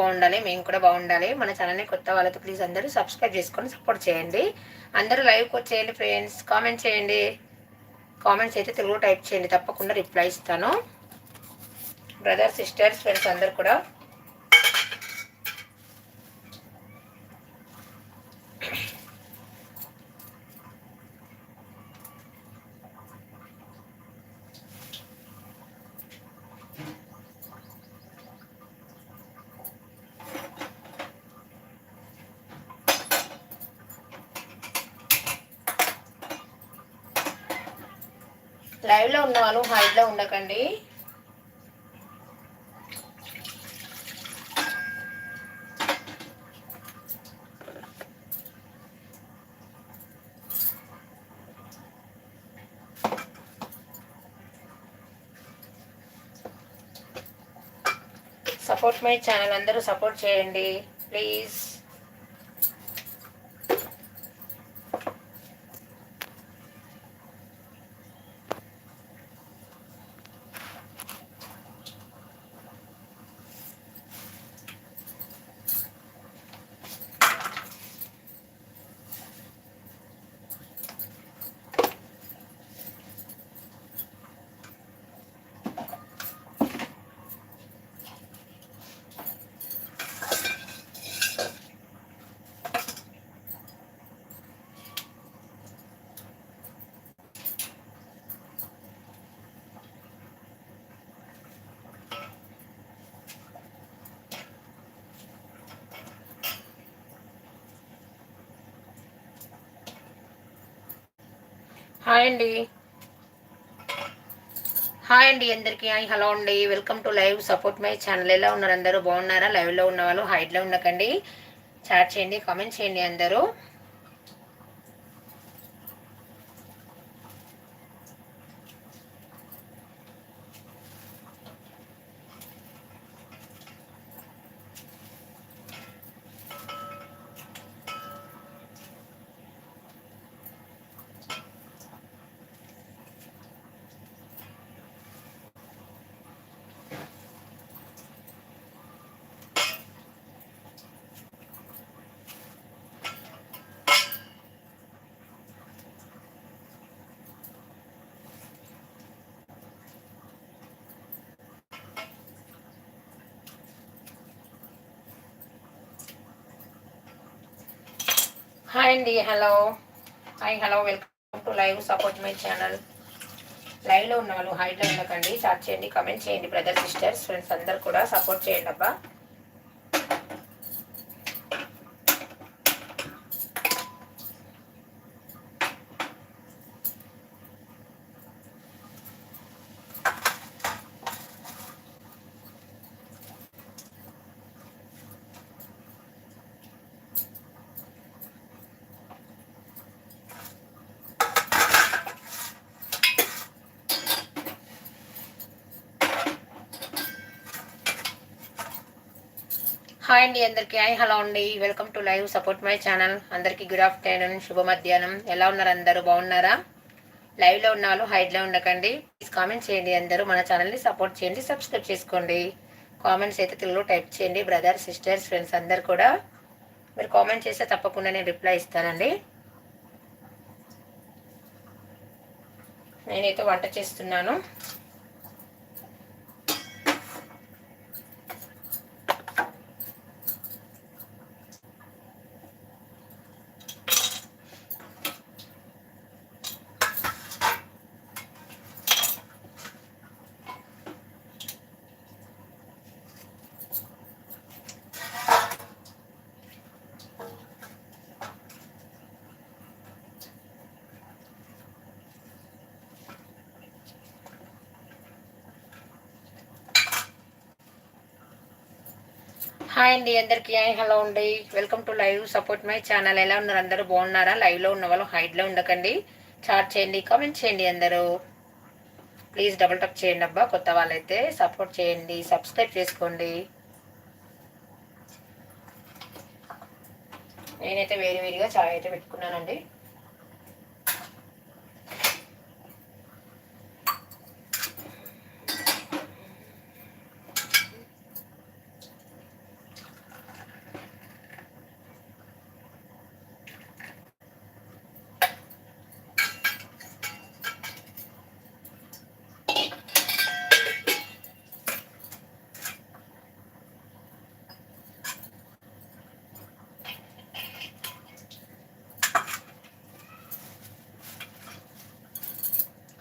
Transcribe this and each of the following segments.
బాగుండాలి మేము కూడా బాగుండాలి. మన ఛానల్ని కొత్త వాళ్ళతో ప్లీజ్ అందరూ సబ్స్క్రైబ్ చేసుకొని సపోర్ట్ చేయండి. అందరూ లైవ్కి వచ్చేయండి ఫ్రెండ్స్ కామెంట్ చేయండి. కామెంట్స్ అయితే తెలుగు టైప్ చేయండి తప్పకుండా రిప్లై ఇస్తాను. బ్రదర్ సిస్టర్స్ ఫ్రెండ్స్ అందరు కూడా లైవ్లో ఉన్న వాళ్ళు హైట్లో ఉండకండి సపోర్ట్ మై ఛానల్ అందరూ సపోర్ట్ చేయండి. ప్లీజ్ హాయ్ అండి. హాయ్ అండి అందరికీ. హాయ్ హలో అండి. Welcome to live support my channel ఎలా ఉన్నారు అందరూ? బాగున్నారా? లైవ్లో ఉన్న వాళ్ళు హైట్లో ఉండకండి. చాట్ చేయండి కామెంట్ చేయండి అందరూ. హాయ్ అండి hello hi hello welcome to live support my channel లైవ్లో ఉన్న వాళ్ళు హైట్లో ఉండకండి చాట్ చేయండి కమెంట్ చేయండి బ్రదర్ సిస్టర్స్ ఫ్రెండ్స్ అందరు కూడా సపోర్ట్ చేయండి అబ్బా. హాయ్ అండి అందరికీ. హాయ్ హలో అండి. Welcome to live support my channel అందరికీ గుడ్ ఆఫ్టర్నూన్ శుభ మధ్యాహ్నం ఎలా ఉన్నారు అందరూ? బాగున్నారా? లైవ్లో ఉన్న వాళ్ళు హైడ్లో ఉండకండి. ప్లీజ్ కామెంట్ చేయండి అందరూ. మన ఛానల్ని సపోర్ట్ చేయండి. సబ్స్క్రైబ్ చేసుకోండి. కామెంట్స్ అయితే తెలుగులో టైప్ చేయండి. బ్రదర్ సిస్టర్స్ ఫ్రెండ్స్ అందరు కూడా మీరు కామెంట్ చేస్తే తప్పకుండా నేను రిప్లై ఇస్తానండి. నేనైతే వంట చేస్తున్నాను. హాయ్ అండి అందరికీ. హాయ్ హలో అండి. Welcome to live support my channel ఎలా ఉన్నారు అందరూ? బాగున్నారా? లైవ్లో ఉన్న వాళ్ళు హైడ్లో ఉండకండి. చాట్ చేయండి కామెంట్ చేయండి అందరూ. ప్లీజ్ డబుల్ టప్ చేయండి అబ్బా కొత్త వాళ్ళైతే సపోర్ట్ చేయండి సబ్స్క్రైబ్ చేసుకోండి. నేనైతే వేరు వేరుగా చాయ్ అయితే పెట్టుకున్నానండి.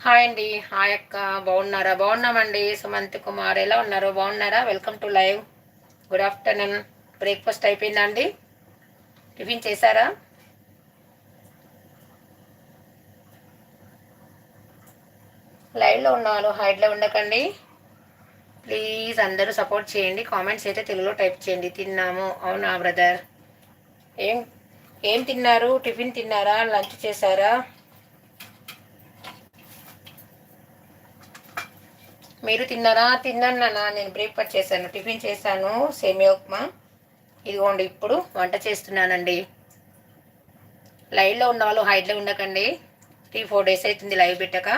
హాయ్ అండి. హాయ్ అక్క. బాగున్నారా? బాగున్నామండి. సుమంత్ కుమార్. ఎలా ఉన్నారు? బాగున్నారా? Welcome to live. Good afternoon. Breakfast అయిపోయిందా అండి? టిఫిన్ చేశారా? లైవ్లో ఉన్నారు. హైడ్లో ఉండకండి. ప్లీజ్ అందరూ సపోర్ట్ చేయండి. కామెంట్స్ అయితే తెలుగులో టైప్ చేయండి. తిన్నాము. అవునా బ్రదర్? ఏం ఏం తిన్నారు? టిఫిన్ తిన్నారా? లంచ్ చేశారా? మీరు తిన్నారా? తిన్నాను నాన్న. నేను బ్రేక్ఫాస్ట్ చేశాను. టిఫిన్ చేశాను. సేమియా ఉప్మా. ఇదిగోండి ఇప్పుడు వంట చేస్తున్నానండి. లైవ్లో ఉన్న వాళ్ళు హైట్లో ఉండకండి. త్రీ ఫోర్ డేస్ అవుతుంది లైవ్ పెట్టక.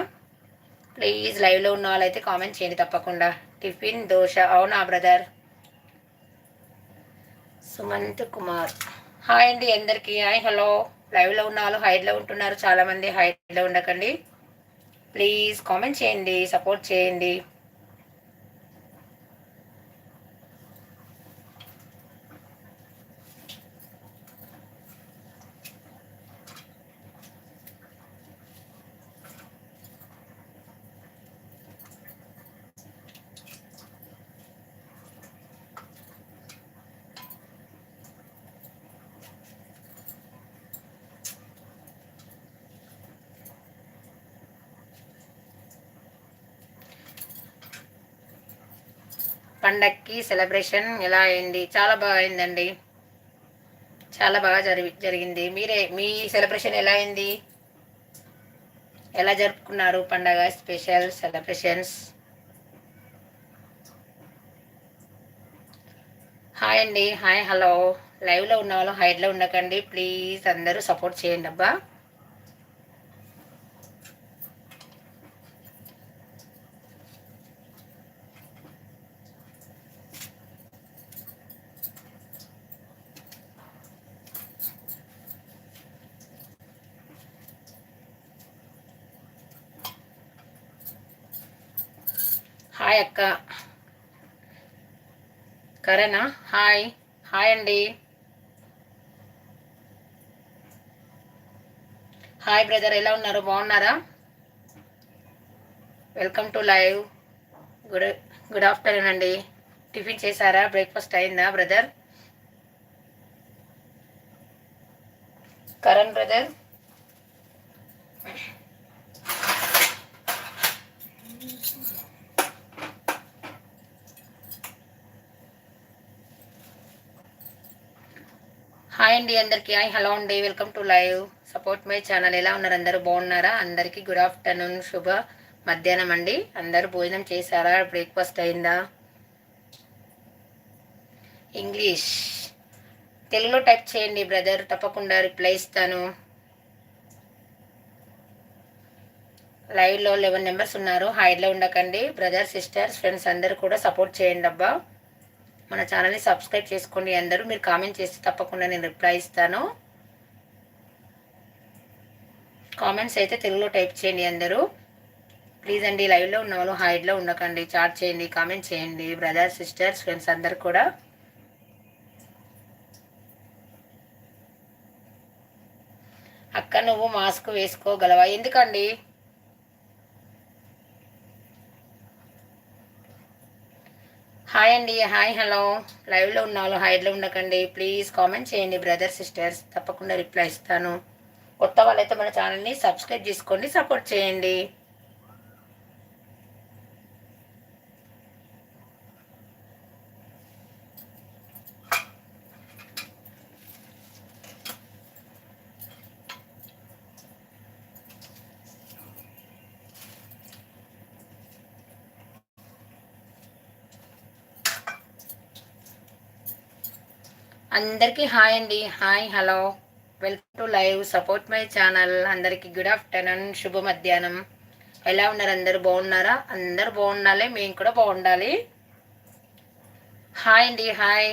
ప్లీజ్ లైవ్లో ఉన్న వాళ్ళు అయితే కామెంట్ చేయండి తప్పకుండా. టిఫిన్ దోశ అవునా బ్రదర్? సుమంత్ కుమార్. హాయ్ అండి అందరికీ. Hi hello. లైవ్లో ఉన్న వాళ్ళు హైడ్లో ఉంటున్నారు. చాలామంది హైడ్లో ఉండకండి. ప్లీజ్ కామెంట్ చేయండి సపోర్ట్ చేయండి. పండక్కి సెలబ్రేషన్ ఎలా అయింది? చాలా బాగా అయిందండి. చాలా బాగా జరిగి జరిగింది. మీరే మీ సెలబ్రేషన్ ఎలా అయింది? ఎలా జరుపుకున్నారు పండగ స్పెషల్ సెలబ్రేషన్స్? హాయ్ అండి. Hi hello. లైవ్లో ఉన్న వాళ్ళు హైడ్లో ఉండకండి. ప్లీజ్ అందరూ సపోర్ట్ చేయండి అబ్బా. హాయ్ అక్క. కరేనా? హాయ్. హాయ్ అండి. హాయ్ బ్రదర్ ఎలా ఉన్నారు? బాగున్నారా? Welcome to live. Good good afternoon అండి. టిఫిన్ చేశారా? బ్రేక్ఫాస్ట్ అయిందా బ్రదర్? కరణ్ బ్రదర్? హాయ్ అండి అందరికీ. హాయ్ హలో అండి. Welcome to live. Support my channel. ఎలా ఉన్నారు? అందరూ బాగున్నారా? అందరికీ గుడ్ ఆఫ్టర్నూన్ శుభ మధ్యాహ్నం అండి. అందరూ భోజనం చేశారా? బ్రేక్ఫాస్ట్ అయిందా? ఇంగ్లీష్. తెలుగులో టైప్ చేయండి బ్రదర్. తప్పకుండా రిప్లై ఇస్తాను. లైవ్లో లెవెన్ నెంబర్స్ ఉన్నారు. హైడ్లో ఉండకండి. బ్రదర్ సిస్టర్స్ ఫ్రెండ్స్ అందరూ కూడా సపోర్ట్ చేయండి అబ్బా. మన ఛానల్ని సబ్స్క్రైబ్ చేసుకోండి అందరూ. మీరు కామెంట్ చేస్తే తప్పకుండా నేను రిప్లై ఇస్తాను. కామెంట్స్ అయితే తెలుగులో టైప్ చేయండి అందరూ. ప్లీజ్ అండి లైవ్లో ఉన్న వాళ్ళు హైడ్లో ఉండకండి. చాట్ చేయండి కామెంట్ చేయండి. బ్రదర్స్ సిస్టర్స్ ఫ్రెండ్స్ అందరు కూడా. అక్క నువ్వు మాస్క్ వేసుకోగలవా? ఎందుకండి? హాయ్ అండి హాయ్ హలో. లైవ్లో ఉన్న వాళ్ళు హైడ్లో ఉండకండి. ప్లీజ్ కామెంట్ చేయండి బ్రదర్ సిస్టర్స్ తప్పకుండా రిప్లై ఇస్తాను. కొత్త వాళ్ళైతే మన ఛానల్ని సబ్స్క్రైబ్ చేసుకోండి సపోర్ట్ చేయండి. అందరికీ హాయ్ అండి. Hi hello. Welcome to live support my channel. అందరికీ గుడ్ ఆఫ్టర్నూన్ శుభ మధ్యాహ్నం. ఎలా ఉన్నారు? అందరు బాగున్నారా? అందరు బాగుండాలి మేము కూడా బాగుండాలి. హాయ్ అండి హాయ్.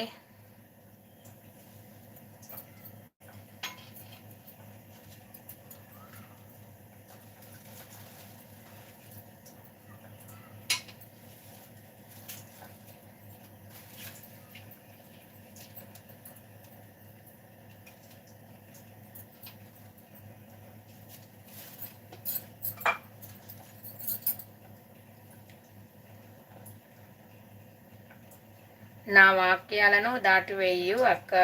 వాక్యాలను దాటివేయు అక్క.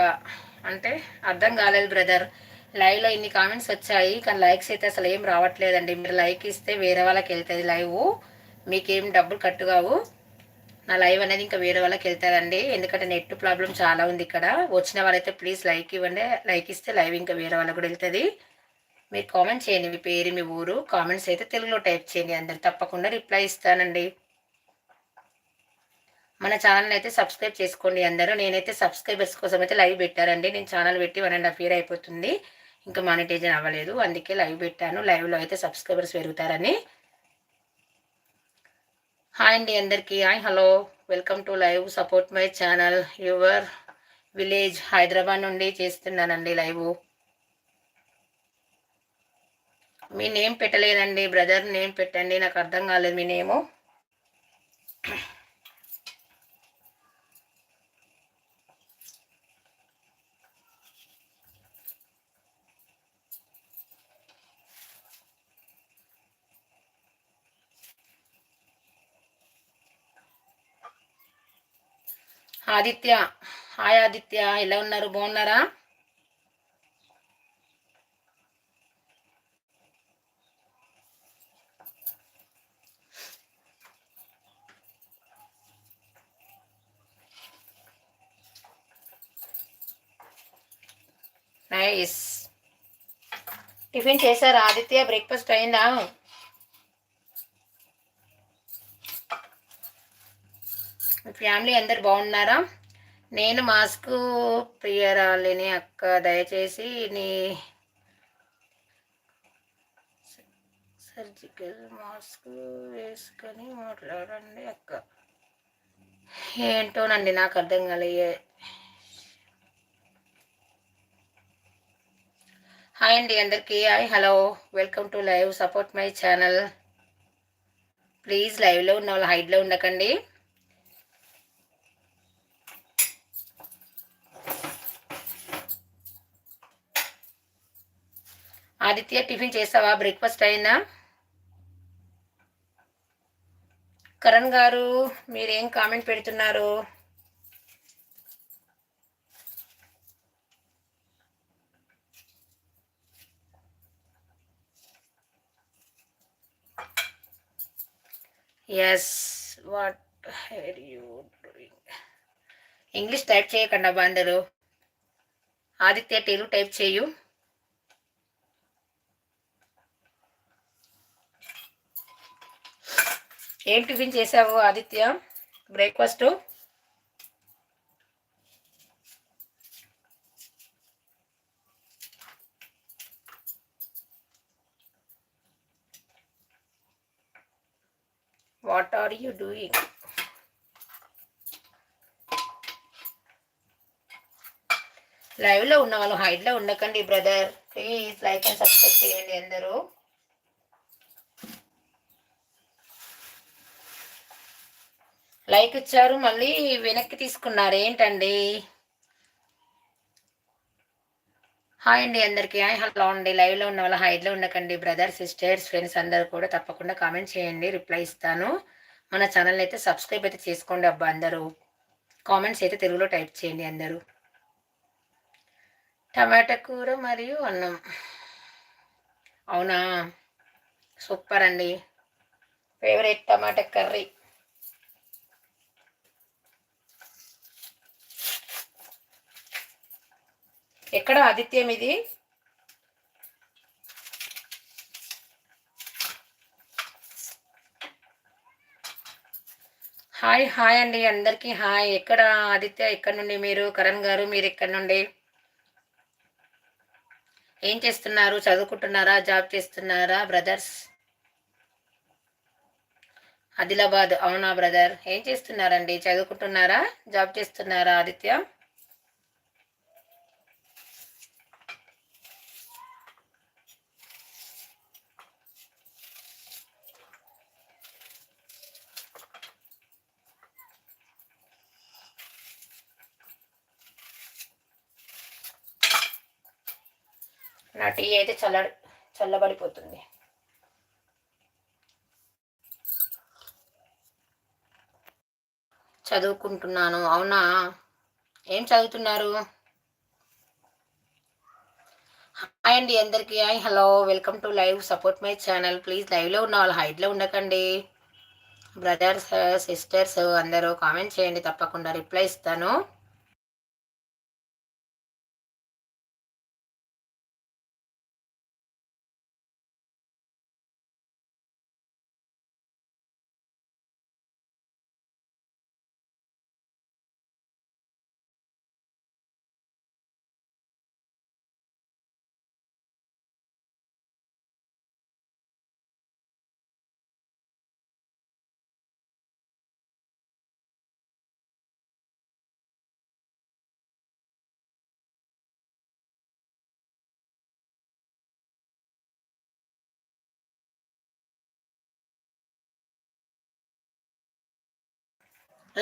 అంటే అర్థం కాలేదు బ్రదర్. లైవ్లో ఇన్ని కామెంట్స్ వచ్చాయి కానీ లైక్స్ అయితే అసలు ఏం రావట్లేదండి. మీరు లైక్ ఇస్తే వేరే వాళ్ళకి వెళ్తుంది లైవ్ మీకేం డబ్బులు కట్టు కావు. నా లైవ్ అనేది ఇంకా వేరే వాళ్ళకి వెళ్తుందండి. ఎందుకంటే నెట్ ప్రాబ్లం చాలా ఉంది ఇక్కడ. వచ్చిన వాళ్ళైతే ప్లీజ్ లైక్ ఇవ్వండి. లైక్ ఇస్తే లైవ్ ఇంకా వేరే వాళ్ళకి కూడా వెళ్తుంది. మీరు కామెంట్ చేయండి మీ పేరు మీ ఊరు. కామెంట్స్ అయితే తెలుగులో టైప్ చేయండి అందరు. తప్పకుండా రిప్లై ఇస్తానండి. మన ఛానల్ అయితే సబ్స్క్రైబ్ చేసుకోండి అందరూ. నేనైతే సబ్స్క్రైబర్స్ కోసం అయితే లైవ్ పెట్టారండి నేను ఛానల్ పెట్టి వన్ అండ్ హాఫ్ ఇయర్ అయిపోతుంది. ఇంకా మానిటైజన్ అవ్వలేదు. అందుకే లైవ్ పెట్టాను. లైవ్లో అయితే సబ్స్క్రైబర్స్ పెరుగుతారని. హాయ్ అండి అందరికీ. Hi hello welcome to live support my channel your village Hyderabad నుండి చేస్తున్నానండి లైవ్ మీ నేమ్ పెట్టలేదండి. బ్రదర్ నేమ్ పెట్టండి. నాకు అర్థం కాలేదు మీ నేము ఆదిత్య. హాయ్ ఆదిత్య ఎలా ఉన్నారు? బాగున్నారా? నైస్ టిఫిన్ చేశారా ఆదిత్య? బ్రేక్ఫాస్ట్ అయిందా? మీ ఫ్యామిలీ అందరు బాగున్నారా? నేను మాస్క్ ప్రియరాలిని అక్క దయచేసి నీ సర్జికల్ మాస్క్ వేసుకొని మాట్లాడండి అక్క. ఏంటోనండి నాకు అర్థం కలిగే హాయ్ అండి అందరికీ. Hi hello. Welcome to live support my channel. Please లైవ్లో ఉన్న వాళ్ళు హైడ్లో ఉండకండి. ఆదిత్య టిఫిన్ చేసావా? బ్రేక్ఫాస్ట్ అయినా కరణ్ గారు మీరేం కామెంట్ పెడుతున్నారు? Yes what her you doing English type చేయకండి అబ్బా ఆదిత్య తెలుగు టైప్ చేయు. ఏం టిఫిన్ చేసావు Aditya? Breakfast? What are you doing లైవ్లో ఉన్న వాళ్ళు హైట్లో ఉండకండి brother please like and subscribe చేయండి అందరూ. లైక్ ఇచ్చారు మళ్ళీ వెనక్కి తీసుకున్నారు. ఏంటండి? హాయ్ అండి అందరికీ. హాయ్ హలో అండి. లైవ్లో ఉన్న వాళ్ళ హైడ్లో ఉండకండి. బ్రదర్ సిస్టర్స్ ఫ్రెండ్స్ అందరు కూడా తప్పకుండా కామెంట్ చేయండి. రిప్లై ఇస్తాను. మన ఛానల్ అయితే సబ్స్క్రైబ్ అయితే చేసుకోండి అబ్బా అందరూ. కామెంట్స్ అయితే తెలుగులో టైప్ చేయండి అందరూ. టమాటా కూర మరియు అన్నం. అవునా? సూపర్ అండి. Favourite tomato curry. ఎక్కడ ఆదిత్యం ఇది? హాయ్ హాయ్ అండి. అందరికీ హాయ్. ఎక్కడ ఆదిత్య? ఎక్కడ నుండి మీరు? కరణ్ గారు మీరు ఎక్కడ నుండి? ఏం చేస్తున్నారు? చదువుకుంటున్నారా? జాబ్ చేస్తున్నారా బ్రదర్స్? ఆదిలాబాద్. అవునా బ్రదర్? ఏం చేస్తున్నారండి? చదువుకుంటున్నారా? జాబ్ చేస్తున్నారా ఆదిత్య? నా టీ అయితే చల్ల చల్లబడిపోతుంది. చదువుకుంటున్నాను. అవునా? ఏం చదువుతున్నారు? హాయ్ అండి అందరికీ. Hi hello. Welcome to live support my channel. Please లైవ్లో ఉన్న వాళ్ళు హైట్లో ఉండకండి. బ్రదర్స్ సిస్టర్స్ అందరూ కామెంట్ చేయండి. తప్పకుండా రిప్లై ఇస్తాను.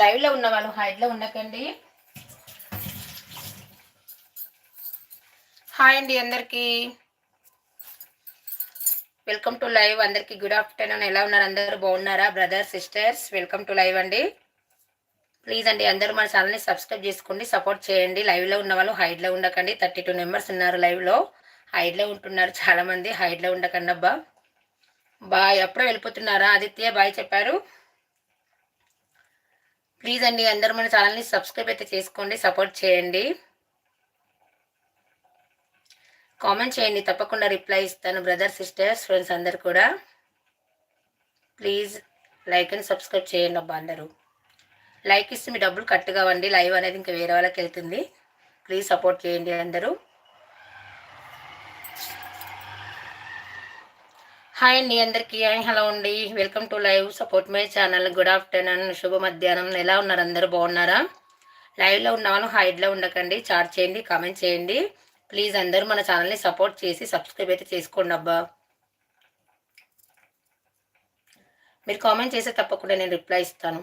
లైవ్లో ఉన్న వాళ్ళు హైట్లో ఉండకండి. హాయ్ అండి అందరికీ. వెల్కమ్ టు లైవ్ అందరికీ గుడ్ ఆఫ్టర్నూన్ ఎలా ఉన్నారు? అందరూ బాగున్నారా? Brothers sisters welcome to live అండి. ప్లీజ్ అండి అందరూ మన ఛానల్ని సబ్స్క్రైబ్ చేసుకోండి సపోర్ట్ చేయండి. లైవ్లో ఉన్న వాళ్ళు హైడ్లో ఉండకండి. థర్టీ టూ మెంబర్స్ ఉన్నారు లైవ్లో హైడ్లో ఉంటున్నారు చాలామంది హైడ్లో ఉండకండి అబ్బా. బాయ్ అప్పుడే వెళ్ళిపోతున్నారా? ఆదిత్య బాయ్ చెప్పారు. ప్లీజ్ అండి అందరూ మన ఛానల్ని సబ్స్క్రైబ్ అయితే చేసుకోండి సపోర్ట్ చేయండి. కామెంట్ చేయండి తప్పకుండా రిప్లై ఇస్తాను బ్రదర్ సిస్టర్స్ ఫ్రెండ్స్ అందరు కూడా. ప్లీజ్ లైక్ అండ్ సబ్స్క్రైబ్ చేయండి అబ్బా అందరూ. లైక్ ఇస్తే మీ డబ్బులు కట్ కావండి లైవ్ అనేది ఇంకా వేరే వాళ్ళకి వెళ్తుంది. ప్లీజ్ సపోర్ట్ చేయండి అందరూ. హాయ్ అండి అందరికీ. హలో అండి. Welcome to live support my channel. Good afternoon శుభ మధ్యాహ్నం. ఎలా ఉన్నారు అందరూ? బాగున్నారా? లైవ్లో ఉన్న వాళ్ళు హైడ్లో ఉండకండి. చాట్ చేయండి కామెంట్ చేయండి. ప్లీజ్ అందరూ మన ఛానల్ని సపోర్ట్ చేసి సబ్స్క్రైబ్ అయితే చేసుకోండి అబ్బా. మీరు కామెంట్ చేస్తే తప్పకుండా నేను రిప్లై ఇస్తాను.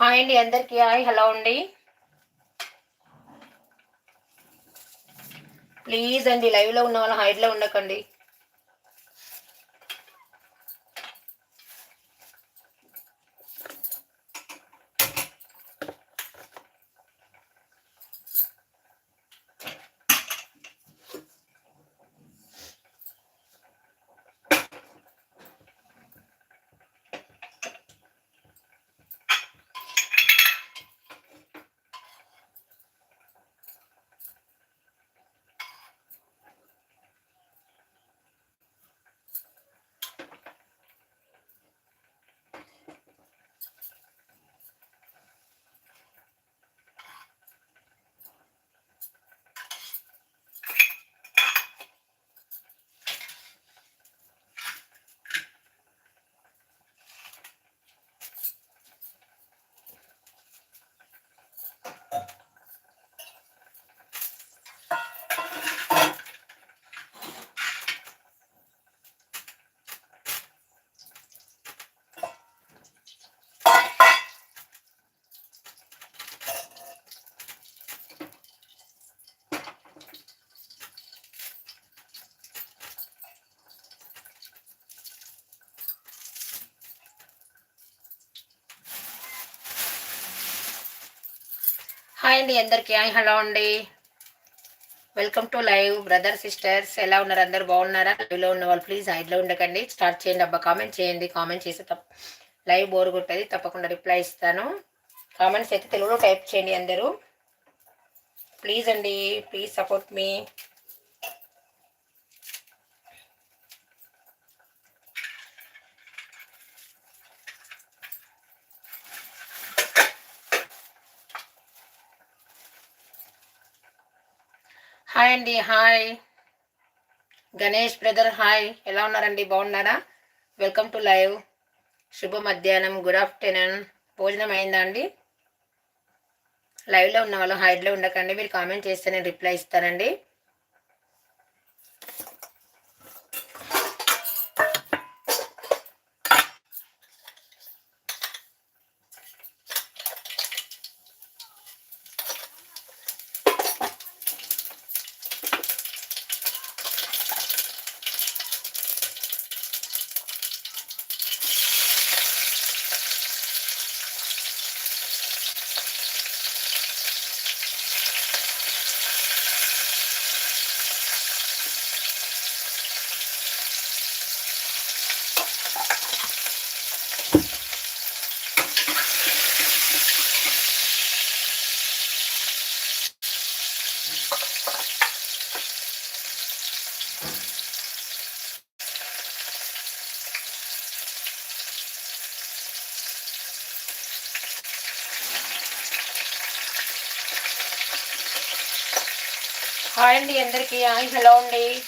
హాయ్ అండి అందరికీ. హాయ్ హలో అండి. ప్లీజ్ అండి లైవ్లో ఉన్న వాళ్ళ హైడ్లో ఉండకండి. హాయ్ అండి అందరికీ. హాయ్ హలో అండి. Welcome to live brother sisters ఎలా ఉన్నారు? అందరు బాగున్నారా? లైవ్లో ఉన్న వాళ్ళు ప్లీజ్ హైడ్లో ఉండకండి. స్టార్ట్ చేయండి అబ్బా. కామెంట్ చేయండి. కామెంట్ చేసి తప్ప లైవ్ బోర్ కొట్టది. తప్పకుండా రిప్లై ఇస్తాను. కామెంట్స్ అయితే తెలుగులో టైప్ చేయండి అందరూ. ప్లీజ్ అండి ప్లీజ్ సపోర్ట్ మీ హాయ్ అండి హాయ్. Ganesh brother hi. ఎలా ఉన్నారండి? బాగున్నారా? Welcome to live. శుభ మధ్యాహ్నం గుడ్ ఆఫ్టర్నూన్. భోజనం అయిందా అండి? లైవ్లో ఉన్న వాళ్ళు హైడ్లో ఉండకండి మీరు కామెంట్ చేస్తే నేను రిప్లై ఇస్తానండి. అండి అందరికీ. హాయ్ హలో అండి.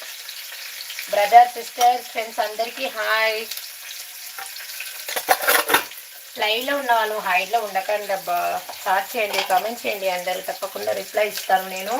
బ్రదర్ సిస్టర్స్ ఫ్రెండ్స్ అందరికీ హాయ్. లైవ్లో ఉన్న వాళ్ళు హైడ్లో ఉండకండి అబ్బా. స్టార్ట్ చేయండి కామెంట్ చేయండి. అందరు తప్పకుండా రిప్లై ఇస్తాను నేను.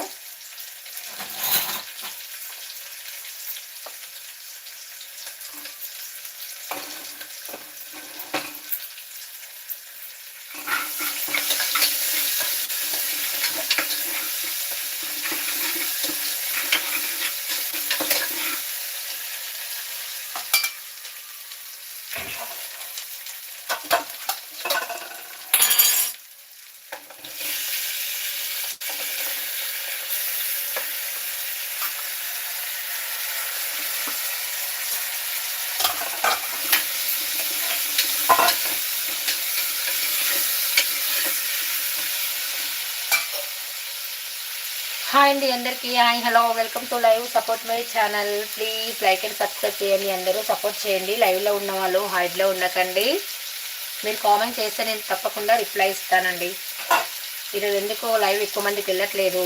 హాయ్ అండి అందరికీ. Hi hello welcome to live support my channel please like and subscribe చేయండి. అందరూ సపోర్ట్ చేయండి. లైవ్లో ఉన్న వాళ్ళు హైడ్లో ఉండకండి. మీరు కామెంట్ చేస్తే నేను తప్పకుండా రిప్లై ఇస్తానండి. ఈరోజు ఎందుకో లైవ్ ఎక్కువ మందికి వెళ్ళట్లేదు?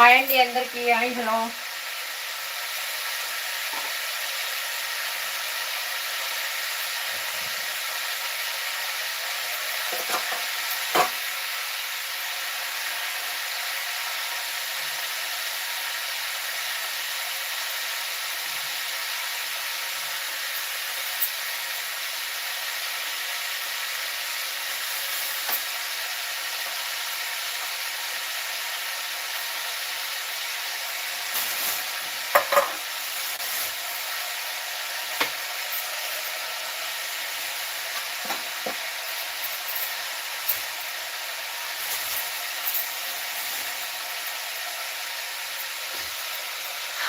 హాయ్ అండి అందరికీ. Hi hello.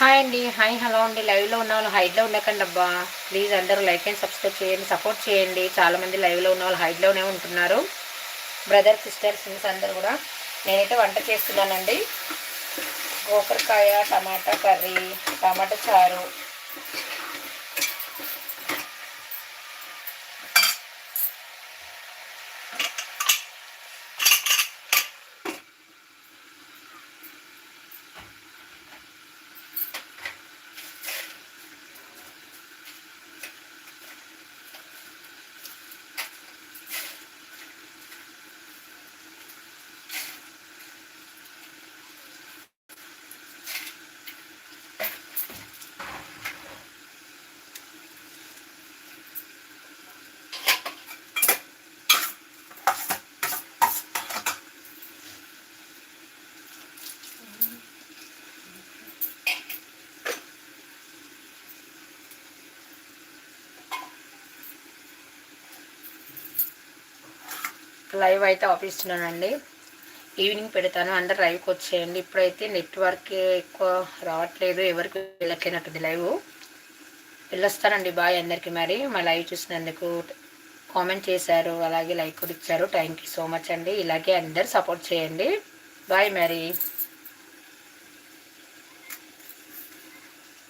హాయ్ అండి హాయ్ హలో అండి. లైవ్లో ఉన్న వాళ్ళు హైట్లో ఉండకండి అబ్బా. ప్లీజ్ అందరూ లైక్ అండ్ సబ్స్క్రైబ్ చేయండి సపోర్ట్ చేయండి. చాలామంది లైవ్లో ఉన్న వాళ్ళు హైట్లోనే ఉంటున్నారు. బ్రదర్ సిస్టర్ సిన్స్ అందరు కూడా. నేనైతే వంట చేస్తున్నానండి. గోకరకాయ టమాటా కర్రీ టమాటా చారు లైవ్ అయితే ఆపిస్తున్నానండి. ఈవినింగ్ పెడతాను. అందరు లైవ్కి వచ్చేయండి. ఇప్పుడైతే నెట్వర్క్ ఎక్కువ రావట్లేదు. ఎవరికి వెళ్ళట్లేనట్టుంది లైవ్. వెళ్ళొస్తానండి. బాయ్ అందరికీ మరి. మా లైవ్ చూసినందుకు కామెంట్ చేశారు. అలాగే లైక్ కూడా ఇచ్చారు. థ్యాంక్ యూ సో మచ్ అండి. ఇలాగే అందరు సపోర్ట్ చేయండి. బాయ్ మరి.